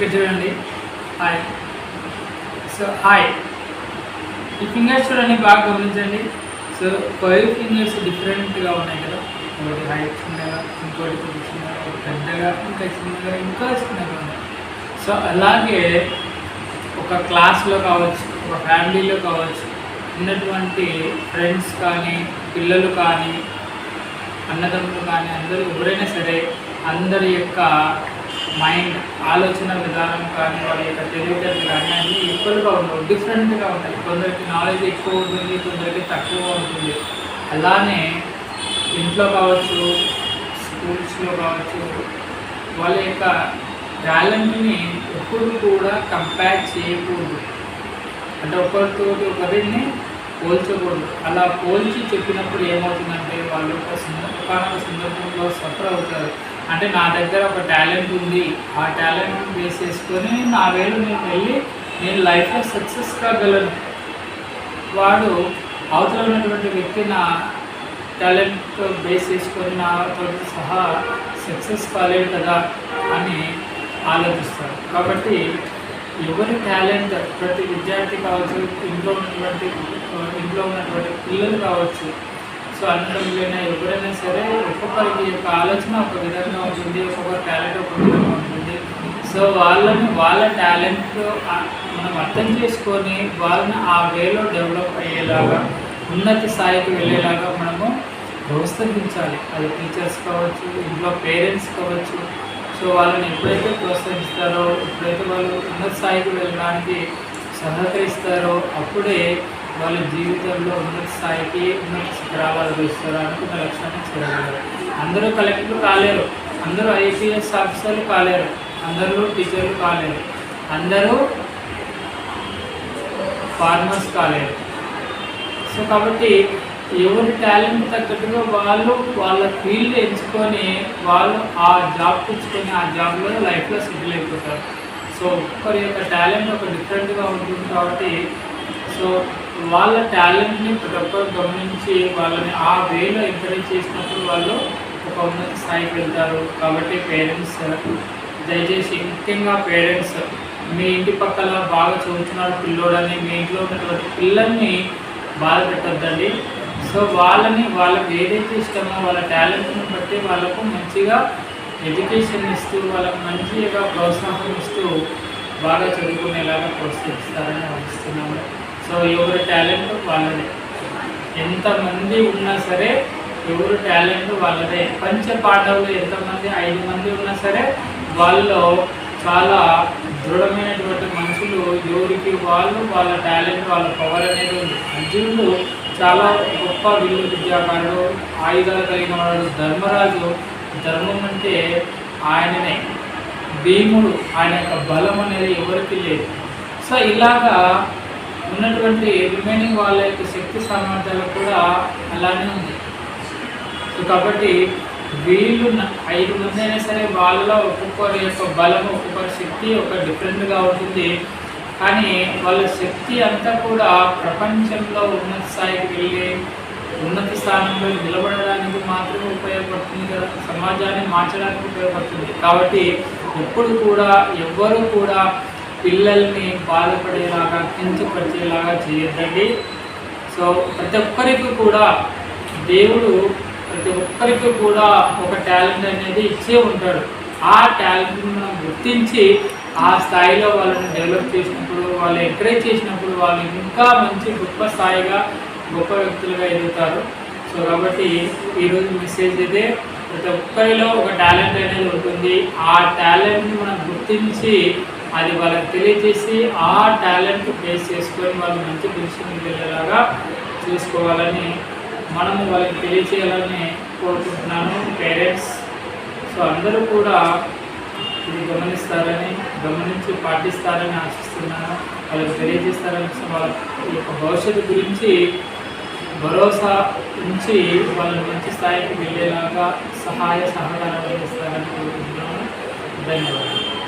ఇక్కడ చూడండి. Hi so hi ఈ ఫింగర్స్ చూడండి బాగా గమనించండి. సో ఫైవ్ ఫింగర్స్ డిఫరెంట్గా ఉన్నాయి కదా. ఒకటి హైట్ చిన్నగా ఇంకోటి చిన్నగా ఒకటి పెద్దగా ఇంకా చిన్నగా ఇంకా చిన్నగా ఉన్నాయి. సో అలాగే ఒక క్లాస్లో కావచ్చు ఒక ఫ్యామిలీలో కావచ్చు ఉన్నటువంటి ఫ్రెండ్స్ కానీ పిల్లలు కానీ అన్నదమ్ములు కానీ అందరూ ఎవరైనా సరే అందరి యొక్క మైండ్ ఆలోచన విధానం కానీ వాళ్ళ యొక్క తెలివితేటలు కానీ అన్నీ ఈక్వల్గా ఉండవు. డిఫరెంట్గా ఉంటాయి. కొందరికి నాలెడ్జ్ ఎక్కువ ఉంటుంది కొందరికి తక్కువ ఉంటుంది. అలానే ఇంట్లో కావచ్చు స్కూల్స్లో కావచ్చు వాళ్ళ యొక్క టాలెంట్ని ఎప్పుడు కూడా కంపేర్ చేయకూడదు. అంటే ఒకరితో ఒకరిని పోల్చకూడదు. అలా పోల్చి చెప్పినప్పుడు ఏమవుతుందంటే వాళ్ళు ఒక సందర్భ సందర్భంలో సఫర్ అవుతారు. అంటే నా దగ్గర ఒక టాలెంట్ ఉంది. ఆ టాలెంట్ బేస్ చేసుకొని నా వేలు నేను వెళ్ళి నేను లైఫ్లో సక్సెస్ కాగలను. వాడు అవతల ఉన్నటువంటి వ్యక్తి నా టాలెంట్ బేస్ చేసుకొని నాతో సహా సక్సెస్ కాలేదు కదా అని ఆలోచిస్తారు కాబట్టి ఎవరి టాలెంట్ ప్రతి విద్యార్థి కావచ్చు ఇంట్లో ఉన్నటువంటి ఇంట్లో ఉన్నటువంటి పిల్లలు కావచ్చు. సో అన్నదమ్ములైనా ఎవరైనా సరే ఒక్కొక్కరికి యొక్క ఆలోచన ఒక విధంగా ఉంటుంది ఒక్కొక్కరి టాలెంట్ ఒక విధంగా ఉంటుంది. సో వాళ్ళని వాళ్ళ టాలెంట్ మనం అర్థం చేసుకొని వాళ్ళని ఆ వేలో డెవలప్ అయ్యేలాగా ఉన్నత స్థాయికి వెళ్ళేలాగా మనము ప్రోత్సహించాలి అది టీచర్స్ కావచ్చు ఇంట్లో పేరెంట్స్ కావచ్చు సో వాళ్ళని ఎప్పుడైతే ప్రోత్సహిస్తారో ఎప్పుడైతే వాళ్ళు ఉన్నత స్థాయికి వెళ్ళడానికి సహకరిస్తారో అప్పుడే వాళ్ళ జీవితంలో ఉన్నత స్థాయికి ఉన్నత శిఖరాలు అధిస్తారు అనుకున్న లక్ష్యాన్ని చేరగలరు అందరూ కలెక్టర్లు కాలేరు. అందరూ ఐపీఎస్ ఆఫీసర్లు కాలేరు. అందరూ టీచర్లు కాలేరు. అందరూ ఫార్మర్స్ కాలేరు. సో కాబట్టి ఎవరి టాలెంట్ తగ్గట్టుగా వాళ్ళు వాళ్ళ ఫీల్డ్ ఎంచుకొని వాళ్ళు ఆ జాబ్ తెచ్చుకొని ఆ జాబ్లో లైఫ్లో సెటిల్ అయిపోతారు. సో ఒక్కరి యొక్క టాలెంట్ ఒక డిఫరెంట్గా ఉంటుంది కాబట్టి సో వాళ్ళ టాలెంట్ని ప్రతి ఒక్కరు గమనించి వాళ్ళని ఆ వేలో ఎంకరేజ్ చేసినప్పుడు వాళ్ళు ఒక ఉన్నత స్థాయికి వెళ్తారు. కాబట్టి పేరెంట్స్ దయచేసి ముఖ్యంగా పేరెంట్స్ మీ ఇంటి పక్కల బాగా చదువుతున్నారు పిల్లోడని మీ ఇంట్లో ఉన్నటువంటి పిల్లల్ని బాధ పెట్టద్దండి. సో వాళ్ళని వాళ్ళకి ఏదైతే ఇష్టమో వాళ్ళ టాలెంట్ని బట్టి వాళ్ళకు మంచిగా ఎడ్యుకేషన్ ఇస్తూ వాళ్ళకు మంచిగా ప్రోత్సాహం ఇస్తూ బాగా చదువుకునేలాగా ప్రోత్సహిస్తారని ఆశిస్తున్నాము సో ఎవరి టాలెంట్ వాళ్ళదే. ఎంతమంది ఉన్నా సరే ఎవరు టాలెంట్ వాళ్ళదే. పంచ పాఠవులు ఎంతమంది ఐదు మంది ఉన్నా సరే వాళ్ళలో చాలా దృఢమైనటువంటి మనుషులు ఎవరికి వాళ్ళు వాళ్ళ టాలెంట్ వాళ్ళ పవర్ అనేది ఉంది. అర్జునుడు చాలా గొప్ప విలువ విద్యాకారుడు ఆయుధాలు కలిగిన వాడు ధర్మరాజు. ధర్మం అంటే ఆయననే. భీముడు ఆయన యొక్క బలం అనేది ఎవరికి లేదు. సో ఇలాగా ఉన్నటువంటి రిమైనింగ్ వాళ్ళ యొక్క శక్తి సామర్థ్యాలు కూడా అలానే ఉంది. సో కాబట్టి వీళ్ళు ఐదు మంది అయినా సరే వాళ్ళలో ఒక్కొక్కరి యొక్క బలం ఒక్కొక్కరి శక్తి ఒక డిఫరెంట్గా ఉంటుంది. కానీ వాళ్ళ శక్తి అంతా కూడా ప్రపంచంలో ఉన్నత స్థాయికి వెళ్ళి ఉన్నత స్థానంలో నిలబడడానికి మాత్రమే ఉపయోగపడుతుంది కదా? సమాజాన్ని మార్చడానికి ఉపయోగపడుతుంది. కాబట్టి ఎప్పుడు కూడా ఎవ్వరూ కూడా పిల్లల్ని బాధపడేలాగా కించపరిచేలాగా చేయొద్దండి. సో ప్రతి ఒక్కరికి కూడా దేవుడు ప్రతి ఒక్కరికి కూడా ఒక టాలెంట్ అనేది ఇచ్చే ఉంటాడు. ఆ టాలెంట్ని మనం గుర్తించి ఆ స్థాయిలో వాళ్ళని డెవలప్ చేసినప్పుడు వాళ్ళు ఎంకరేజ్ చేసినప్పుడు వాళ్ళు ఇంకా మంచి గొప్ప స్థాయిగా గొప్ప వ్యక్తులుగా ఎదుగుతారు. సో కాబట్టి ఈరోజు మెసేజ్ అయితే ప్రతి ఒక్కరిలో ఒక టాలెంట్ అనేది ఉంటుంది. ఆ టాలెంట్ని మనం గుర్తించి అది వాళ్ళకి తెలియజేసి ఆ టాలెంట్ బేస్ చేసుకొని వాళ్ళు మంచి పొజిషన్కి వెళ్ళేలాగా చూసుకోవాలని మనము వాళ్ళకి తెలియచేయాలని కోరుకుంటున్నాను పేరెంట్స్ సో అందరూ కూడా ఇది గమనిస్తారని గమనించి పాటిస్తారని ఆశిస్తున్నాను. వాళ్ళకి తెలియజేస్తారని వాళ్ళ యొక్క భవిష్యత్తు గురించి భరోసా ఉంచి వాళ్ళని మంచి స్థాయికి వెళ్ళేలాగా సహాయ సహకారాలు అందిస్తారని కోరుకుంటున్నాను. ధన్యవాదాలు.